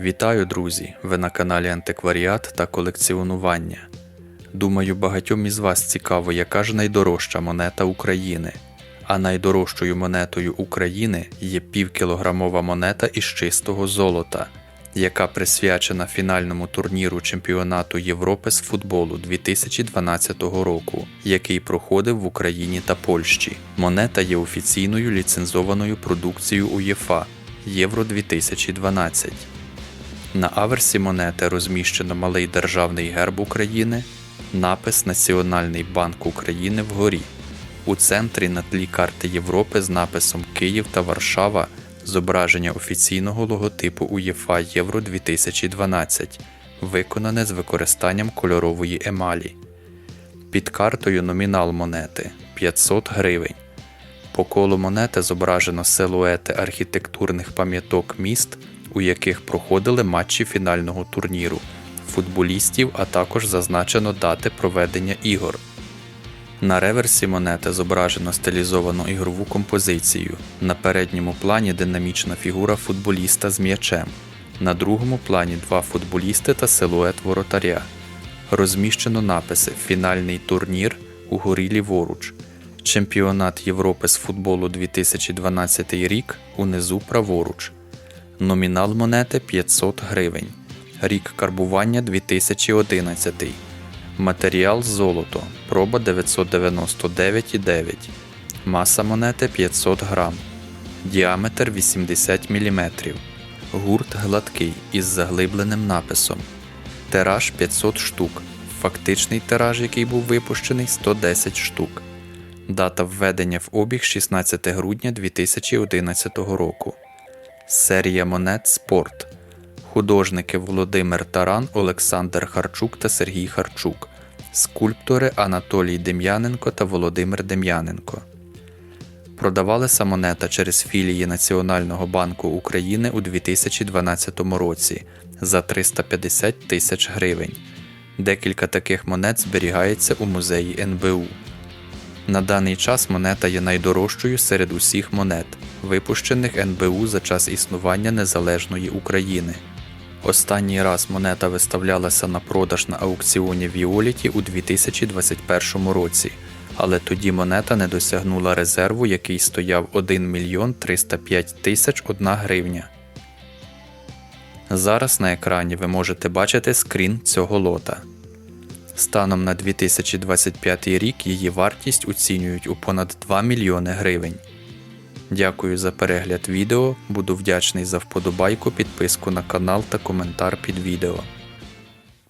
Вітаю, друзі! Ви на каналі Антикваріат та колекціонування. Думаю, багатьом із вас цікаво, яка ж найдорожча монета України. А найдорожчою монетою України є півкілограмова монета із чистого золота, яка присвячена фінальному турніру чемпіонату Європи з футболу 2012 року, який проходив в Україні та Польщі. Монета є офіційною ліцензованою продукцією УЄФА Євро 2012. На аверсі монети розміщено малий державний герб України, напис Національний банк України вгорі. У центрі на тлі карти Європи з написом Київ та Варшава зображення офіційного логотипу УЄФА Євро 2012, виконане з використанням кольорової емалі. Під картою номінал монети 500 гривень. По колу монети зображено силуети архітектурних пам'яток міст, у яких проходили матчі фінального турніру, футболістів, а також зазначено дати проведення ігор. На реверсі монети зображено стилізовану ігрову композицію. На передньому плані динамічна фігура футболіста з м'ячем. На другому плані два футболісти та силует воротаря. Розміщено написи Фінальний турнір угорі ліворуч. Чемпіонат Європи з футболу 2012 рік унизу праворуч. Номінал монети 500 гривень. Рік карбування 2011. Матеріал золото. Проба 999,9. Маса монети 500 грам. Діаметр 80 мм. Гурт гладкий із заглибленим написом. Тираж 500 штук. Фактичний тираж, який був випущений 110 штук. Дата введення в обіг 16 грудня 2011 року. Серія монет Спорт. Художники Володимир Таран, Олександр Харчук та Сергій Харчук. Скульптори Анатолій Дем'яненко та Володимир Дем'яненко. Продавалася монета через філії Національного банку України у 2012 році за 350 тисяч гривень. Декілька таких монет зберігається у музеї НБУ. На даний час монета є найдорожчою серед усіх монет, випущених НБУ за час існування незалежної України. Останній раз монета виставлялася на продаж на аукціоні Віоліті у 2021 році, але тоді монета не досягнула резерву, який стояв 1 мільйон 305 тисяч 1 гривня. Зараз на екрані ви можете бачити скрін цього лота. Станом на 2025 рік її вартість оцінюють у понад 2 мільйони гривень. Дякую за перегляд відео, буду вдячний за вподобайку, підписку на канал та коментар під відео.